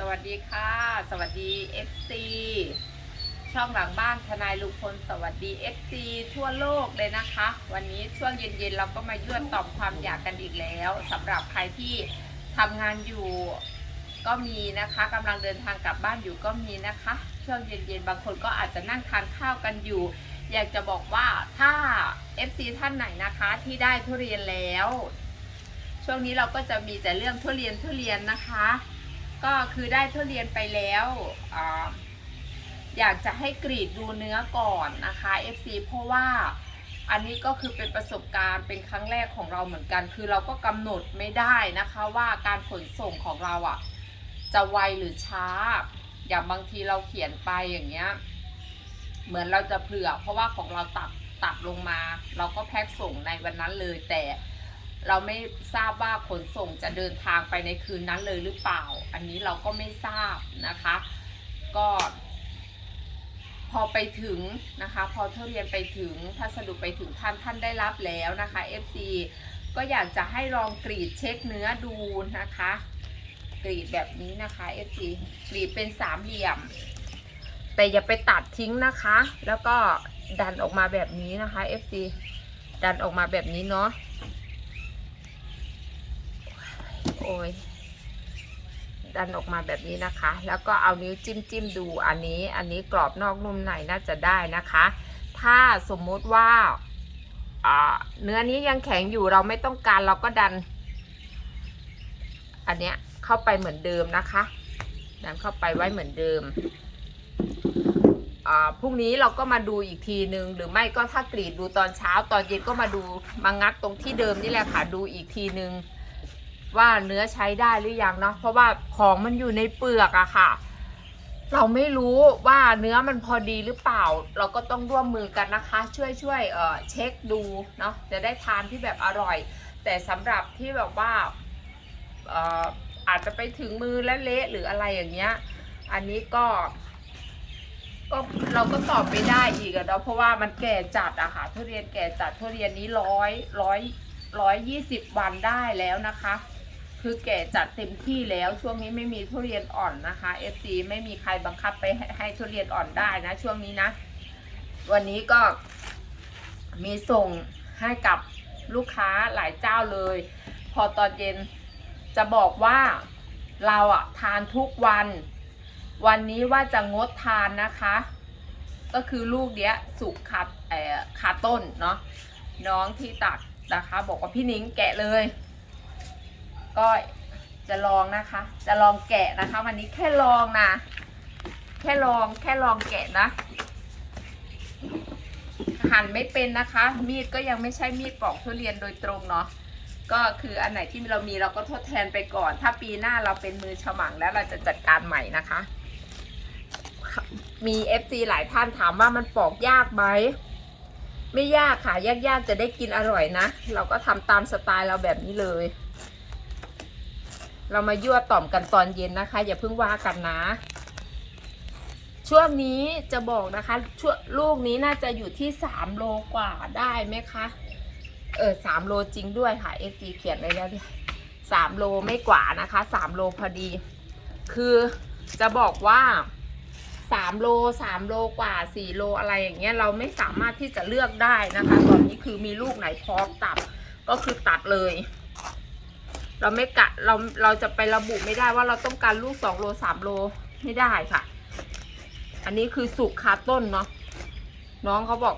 สวัสดีค่ะ สวัสดี FC ช่องหลังบ้านทนายลุงพลสวัสดี FC ทั่วโลกเลยนะคะ วันนี้ช่วงเย็นๆเราก็มายั่วตอบความอยากกันอีกแล้วสำหรับใครที่ทำงานอยู่ก็มีนะคะกำลังเดินทางกลับบ้านอยู่ก็มีนะคะ ช่วงเย็นๆบางคนก็อาจจะนั่งทานข้าวกันอยู่ อยากจะบอกว่าถ้า FC ท่านไหนนะคะที่ได้ทุเรียนแล้ว ช่วงนี้เราก็จะมีแต่เรื่องทุเรียนทุเรียนนะคะ ก็คือได้ทุเรียนไปแล้วออยากจะให้กรีดดูเนื้อก่อนนะคะ FC เพราะว่าอันนี้ก็คือเป็นประสบการณ์เป็นครั้งแรกของเราเหมือนกัน คือเราก็กำหนดไม่ได้นะคะว่าการขนส่งของเราอะ่ะ จะไวหรือช้า อย่างบางทีเราเขียนไปอย่างเงี้ยเหมือนเราจะเผื่อ เพราะว่าของเราตัดตัดลงมา เราก็แพ็คส่งในวันนั้นเลยแต่ เราไม่ทราบว่าขนส่งจะเดินทางไปในคืนนั้นเลยหรือเปล่า อันนี้เราก็ไม่ทราบนะคะ ก็ พอไปถึงนะคะ พอทุเรียนไปถึงพัสดุไปถึงท่านท่านได้รับแล้วนะคะ FC ก็อยากจะให้ลองกรีดเช็คเนื้อดูนะคะ กรีดแบบนี้นะคะ FC กรีดเป็นสามเหลี่ยม แต่อย่าไปตัดทิ้งนะคะ แล้วก็ดันออกมาแบบนี้นะคะ FC ดันออกมาแบบนี้เนาะ โอ้ยดันออกมาแบบนี้นะคะ แล้วก็เอานิ้วจิ้มจิ้มดูอันนี้อันนี้กรอบนอกนุ่มในน่าจะได้นะคะ ถ้าสมมุติว่าอ่าเนื้อนี้ยังแข็งอยู่เราไม่ต้องการเราก็ดัน อันเนี้ยเข้าไปเหมือนเดิมนะคะ ดันเข้าไปไว้เหมือนเดิมอ่าพรุ่งนี้เราก็มาดูอีกทีนึงหรือไม่ก็ถ้ากรีดดูตอนเช้าตอนเย็นก็มาดูมางัดตรงที่เดิมนี่แหละค่ะดูอีกทีนึง ว่าเนื้อใช้ได้หรือยังเนาะเพราะว่าของมันอยู่ในเปลือกอะค่ะ เราไม่รู้ว่าเนื้อมันพอดีหรือเปล่า เราก็ต้องร่วมมือกันนะคะ ช่วยช่วยเออเช็คดูเนาะจะได้ทานที่แบบอร่อย แต่สำหรับที่แบบว่าเอออาจจะไปถึงมือแล้วเละหรืออะไรอย่างเงี้ย อันนี้ก็ก็เราก็ตอบไม่ได้อีกอะเนาะเพราะว่ามันแก่จัดอะค่ะทุเรียนแก่จัดทุเรียนนี้ร้อยร้อยร้อยยี่สิบวันได้แล้วนะคะ คือแก่จัดเต็มที่แล้วช่วงนี้ไม่มีทุเรียนอ่อนนะคะ FC ไม่มีใครบังคับไปให้ให้ทุเรียนอ่อนได้นะ ช่วงนี้นะ วันนี้ก็มีส่งให้กับลูกค้าหลายเจ้าเลย พอตอนเย็นจะบอกว่าเราอะทานทุกวัน วันนี้ว่าจะงดทานนะคะ ก็คือลูกเนี้ยสุกขาเอ่อขาต้นเนาะน้องที่ตัดนะคะ บอกว่าพี่นิ้งแกะเลย ก็จะลองนะคะ จะลองแกะนะคะ วันนี้แค่ลองนะ แค่ลองแค่ลองแกะนะ หั่นไม่เป็นนะคะ มีดก็ยังไม่ใช่มีดปอกทุเรียนโดยตรงเนาะก็คืออันไหนที่เรามีเราก็ทดแทนไปก่อน ถ้าปีหน้าเราเป็นมือฉมังแล้วเราจะจัดการใหม่นะคะ มี FC หลายท่านถามว่ามันปอกยากไหมไม่ยากค่ะ ยากๆจะได้กินอร่อยนะ เราก็ทำตามสไตล์เราแบบนี้เลย เรามายั่วต่อมกันตอนเย็นนะคะ อย่าเพิ่งว่ากันนะ ช่วงนี้จะบอกนะคะช่วงลูกนี้น่าจะอยู่ที่สามโลกว่าได้ไหมคะเออสามโลจริงด้วยค่ะเอฟีเขียนไว้แล้วสามโลไม่กว่านะคะสามโลพอดี คือจะบอกว่าสามโลสามโลกว่าสี่โลอะไรอย่างเงี้ยเราไม่สามารถที่จะเลือกได้นะคะ ตอนนี้คือมีลูกไหนพร้อมตัดก็คือตัดเลย เราไม่กะเราเราจะไประบุไม่ได้ว่าเราต้องการลูกสองโลสามโลไม่ได้ค่ะ อันนี้คือสุกคาต้นเนาะน้องเขาบอก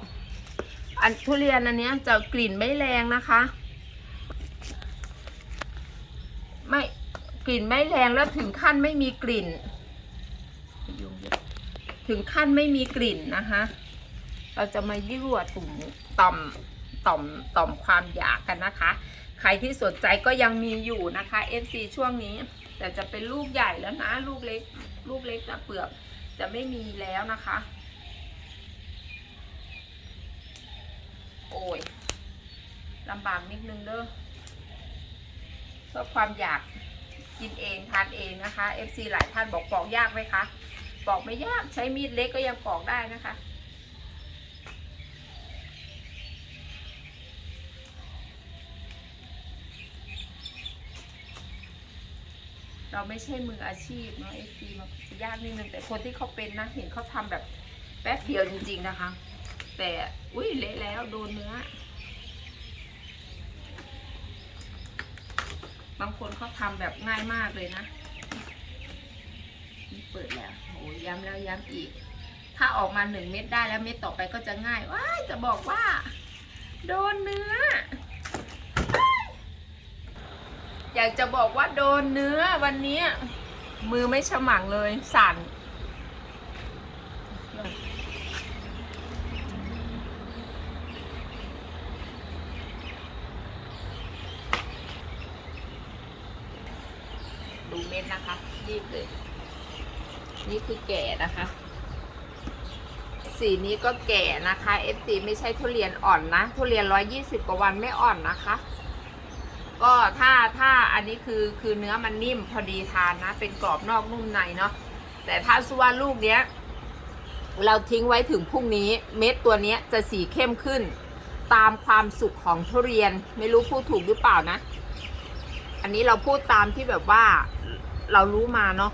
อันทุเรียนอันเนี้ยจะกลิ่นไม่แรงนะคะ ไม่กลิ่นไม่แรงแล้วถึงขั้นไม่มีกลิ่น ถึงขั้นไม่มีกลิ่นนะคะ เราจะมายั่วตุ่มต่อมต่อมต่อมความอยากกันนะคะ ใครที่สนใจก็ยังมีอยู่นะคะ FC ช่วงนี้ แต่จะเป็นลูกใหญ่แล้วนะลูกเล็ก ลูกเล็กนะเปลือกจะไม่มีแล้วนะคะ โอ้ยลำบากนิดนึงเด้อเพราะความอยากกินเองทานเองนะคะ FC หลายท่านบอกปอกยากไหมคะปอกไม่ยากใช้มีดเล็กก็ยังปอกได้นะคะ เราไม่ใช่มืออาชีพเนาะเอฟซีมันจะยากนิดนึงแต่คนที่เขาเป็นนะเห็นเขาทำแบบแป๊บเดียวจริง ๆนะคะ แต่อุ้ยเละแล้วโดนเนื้อบางคนเขาทำแบบง่ายมากเลยนะนี่เปิดแล้วโอ้ยย้ำแล้วย้ำอีก ถ้าออกมาหนึ่งเม็ดได้แล้วเม็ดต่อไปก็จะง่ายว้ายจะบอกว่า โดนเนื้อ อยากจะบอกว่าโดนเนื้อวันนี้มือไม่ฉมังเลยสั่น ดูเม็ดนะคะ รีบเลย นี่คือแก่นะคะ สีนี้ก็แก่นะคะ f อไม่ใช่ทุเรียนอ่อนนะ ทุเรียน 120 กว่าวันไม่อ่อนนะคะ ก็ถ้าถ้าอันนี้คือคือเนื้อมันนิ่มพอดีทานนะ เป็นกรอบนอกนุ่มในเนาะแต่ถ้าสว่าลูกเนี้ย เราทิ้งไว้ถึงพรุ่งนี้เม็ดตัวเนี้ยจะสีเข้มขึ้น ตามความสุกของทุเรียนไม่รู้พูดถูกหรือเปล่านะ อันนี้เราพูดตามที่แบบว่าเรารู้มาเนาะ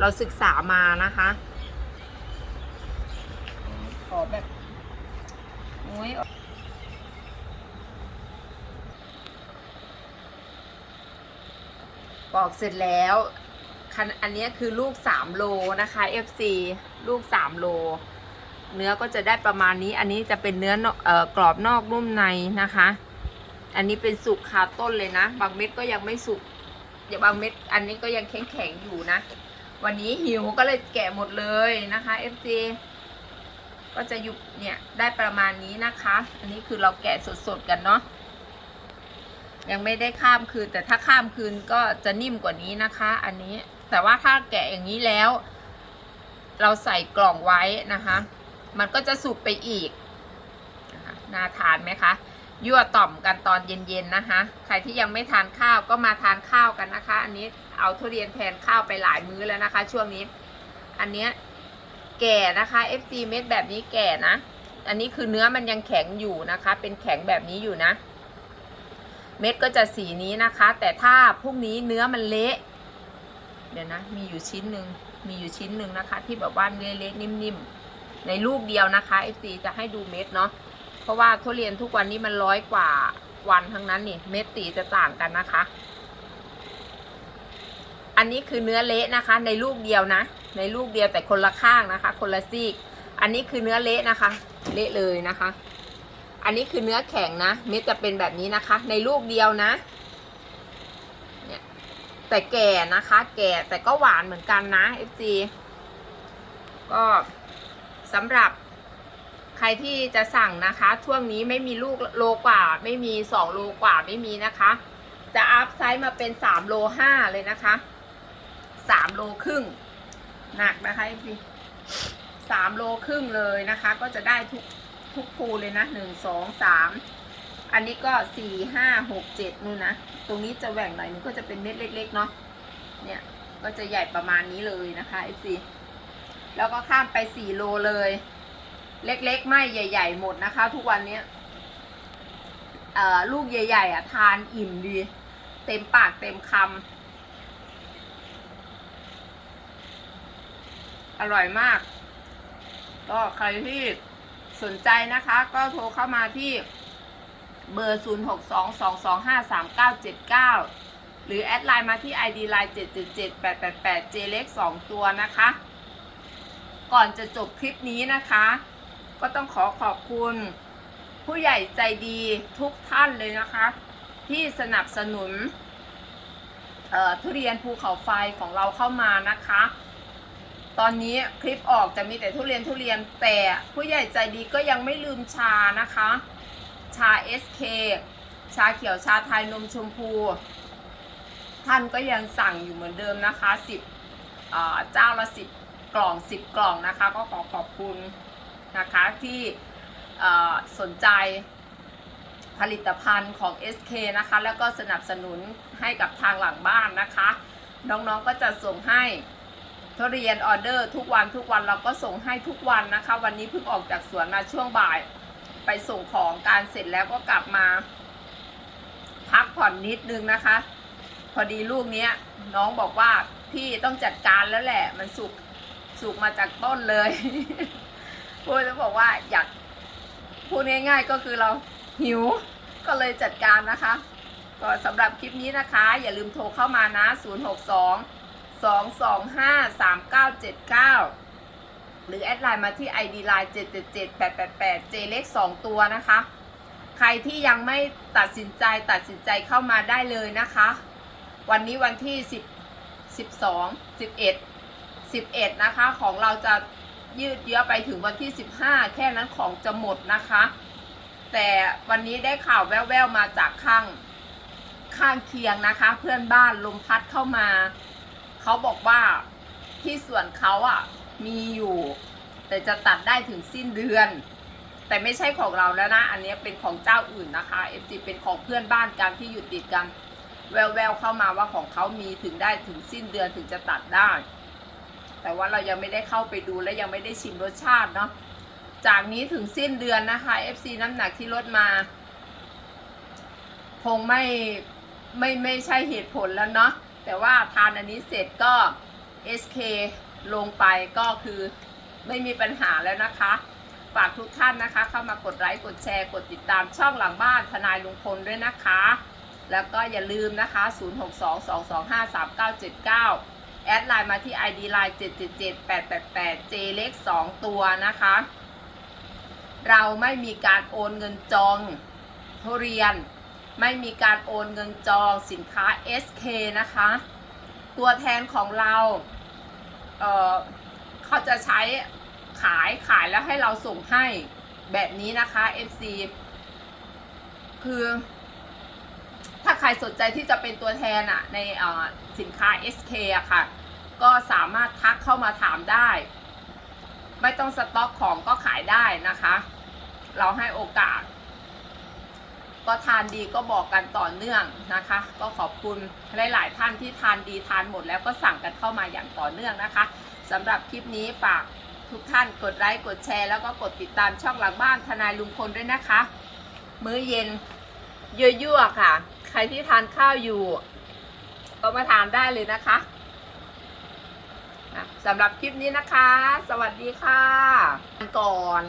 เราศึกษามานะคะขอแบบโอ้ย ปอกเสร็จแล้วคันอันนี้คือลูก 3 โลนะคะ FC ลูก 3 โล เนื้อก็จะได้ประมาณนี้ อันนี้จะเป็นเนื้ออกเอ่อกรอบนอกนุ่มในนะคะ อันนี้เป็นสุกคาต้นเลยนะ บางเม็ดก็ยังไม่สุกอย่าบางเม็ด อันนี้ก็ยังแข็งแข็งอยู่นะ วันนี้หิวก็เลยแกะหมดเลยนะคะ FC ก็จะอยู่เนี่ยได้ประมาณนี้นะคะ อันนี้คือเราแกะสดๆกันเนาะ ยังไม่ได้ข้ามคืน แต่ถ้าข้ามคืนก็จะนิ่มกว่านี้นะคะ อันนี้แต่ว่าถ้าแกะอย่างนี้แล้ว เราใส่กล่องไว้นะคะ มันก็จะสุกไปอีกน่าทานไหมคะยั่วต่อมกันตอนเย็นๆนะคะ ใครที่ยังไม่ทานข้าวก็มาทานข้าวกันนะคะ อันนี้เอาทุเรียนแทนข้าวไปหลายมื้อแล้วนะคะ ช่วงนี้ อันเนี้ยแก่นะคะ FC เม็ดแบบนี้แก่นะ อันนี้คือเนื้อมันยังแข็งอยู่นะคะ เป็นแข็งแบบนี้อยู่นะ เม็ดก็จะสีนี้นะคะ แต่ถ้าพรุ่งนี้เนื้อมันเละเดี๋ยวนะมีอยู่ชิ้นหนึ่งมีอยู่ชิ้นหนึ่งนะคะ ที่แบบว่าเละๆนิ่มๆ ในลูกเดียวนะคะ FC จะให้ดูเม็ดเนาะเพราะว่าทุเรียนทุกวันนี้มันร้อยกว่าวันทั้งนั้นนี่เม็ดตีจะต่างกันนะคะ อันนี้คือเนื้อเละนะคะ ในลูกเดียวนะ ในลูกเดียวแต่คนละข้างนะคะ คนละซีก อันนี้คือเนื้อเละนะคะ เละเลยนะคะ อันนี้คือเนื้อแข็งนะ เม็ดจะเป็นแบบนี้นะคะ ในลูกเดียวนะ เนี่ยแต่แก่นะคะ แก่แต่ก็หวานเหมือนกันนะ FG ก็สำหรับใครที่จะสั่งนะคะ ช่วงนี้ไม่มีลูกโลกว่า ไม่มีสองโลกว่าไม่มีนะคะ จะอัพไซส์มาเป็นสามโลห้าเลยนะคะสามโลครึ่งหนักนะคะพี่สามโลครึ่งเลยนะคะ ก็จะได้ทุก ทุกภูเลยนะหนึ่งสองสามอันนี้ก็สี่ห้าหกเจ็ดนู่นนะ ตรงนี้จะแหว่งหน่อยนึงก็จะเป็นเม็ดเล็ก ๆ เนาะเนี่ยก็จะใหญ่ประมาณนี้เลยนะคะ FC แล้วก็ข้ามไปสี่โลเลย เล็กๆ ไม่ใหญ่ ๆ หมดนะคะ ทุกวันนี้ลูกใหญ่ ๆ อะ ทานอิ่มดี เต็มปากเต็มคำอร่อยมาก ก็ใครที่ สนใจนะคะก็โทรเข้ามาที่เบอร์ 0 6 2 2 2 5 3 9 7 9 หรือแอดไลน์มาที่ ID line 7 7 7 8 8 8 J เล็ก2ตัวนะคะ ก่อนจะจบคลิปนี้นะคะ ก็ต้องขอขอบคุณ ผู้ใหญ่ใจดีทุกท่านเลยนะคะ ที่สนับสนุนทุเรียนภูเขาไฟของเราเข้ามานะคะ ตอนนี้คลิปออกจะมีแต่ทุเรียนทุเรียนแต่ผู้ใหญ่ใจดีก็ยังไม่ลืมชานะคะ ชา SK ชาเขียวชาไทยนมชมพู ท่านก็ยังสั่งอยู่เหมือนเดิมนะคะ 10เจ้าละ 10 กล่อง 10 กล่องนะคะ ก็ขอขอบคุณนะคะที่สนใจผลิตภัณฑ์ของ SK นะคะ แล้วก็สนับสนุนให้กับทางหลังบ้านนะคะ น้องๆก็จะส่งให้ ทุเรียนออเดอร์ทุกวันทุกวันเราก็ส่งให้ทุกวันนะคะ วันนี้เพิ่งออกจากสวนมาช่วงบ่าย ไปส่งของการเสร็จแล้วก็กลับมา พักผ่อนนิดนึงนะคะ พอดีลูกเนี้ย น้องบอกว่าพี่ต้องจัดการแล้วแหละ มันสุกสุกมาจากต้นเลยพูดแล้วบอกว่าอยากพูดง่ายๆก็คือเราหิวก็เลยจัดการนะคะ ก็สำหรับคลิปนี้นะคะ อย่าลืมโทรเข้ามานะ 062 225 3979 หรือแอดไลน์มาที่ ID Line 777 888 J เลข2ตัวนะคะ ใครที่ยังไม่ตัดสินใจตัดสินใจเข้ามาได้เลยนะคะ วันนี้วันที่ 10 12 11 11 นะคะ ของเราจะยืดเยื้อไปถึงวันที่ 15 แค่นั้นของจะหมดนะคะ แต่วันนี้ได้ข่าวแว่วๆมาจากข้างข้างเคียงนะคะ เพื่อนบ้านลมพัดเข้ามา เขาบอกว่าที่ส่วนเขาอะมีอยู่ แต่จะตัดได้ถึงสิ้นเดือน แต่ไม่ใช่ของเราแล้วนะ อันนี้เป็นของเจ้าอื่นนะคะเอฟจีเป็นของเพื่อนบ้านกันที่อยู่ติดกัน แววๆเข้ามาว่าของเขามีถึงได้ถึงสิ้นเดือนถึงจะตัดได้ แต่ว่าเรายังไม่ได้เข้าไปดูและยังไม่ได้ชิมรสชาติเนาะจากนี้ถึงสิ้นเดือนนะคะ FC น้ำหนักที่ลดมา คงไม่ไม่ไม่ใช่เหตุผลแล้วเนาะ แต่ว่าทานอันนี้เสร็จก็ SK ลงไปก็คือไม่มีปัญหาแล้วนะคะ ฝากทุกท่านนะคะ เข้ามากดไลค์กดแชร์กดติดตามช่องหลังบ้านทนายลุงพลด้วยนะคะ แล้วก็อย่าลืมนะคะ 0622253979 แอดไลน์มาที่ ID Line 777888 J เลข2ตัวนะคะ เราไม่มีการโอนเงินจองทุเรียน ไม่มีการโอนเงินจองสินค้า SK นะคะ ตัวแทนของเราเเขาจะใช้ขายขายแล้วให้เราส่งให้แบบนี้นะคะ FC คือ ถ้าใครสนใจที่จะเป็นตัวแทนอะในสินค้า SK อะค่ะ ก็สามารถทักเข้ามาถามได้ ไม่ต้องสต็อกของก็ขายได้นะคะ เราให้โอกาส ก็ทานดีก็บอกกันต่อเนื่องนะคะ ก็ขอบคุณหลาย ๆ ท่านที่ทานดีทานหมดแล้วก็สั่งกันเข้ามาอย่างต่อเนื่องนะคะสำหรับคลิปนี้ฝากทุกท่านกดไลค์กดแชร์แล้วก็กดติดตามช่องหลังบ้านทนายลุงพลด้วยนะคะ มื้อเย็นยั่วๆค่ะ ใครที่ทานข้าวอยู่ ก็มาทานได้เลยนะคะอะสำหรับคลิปนี้นะคะ สวัสดีค่ะ ก่อน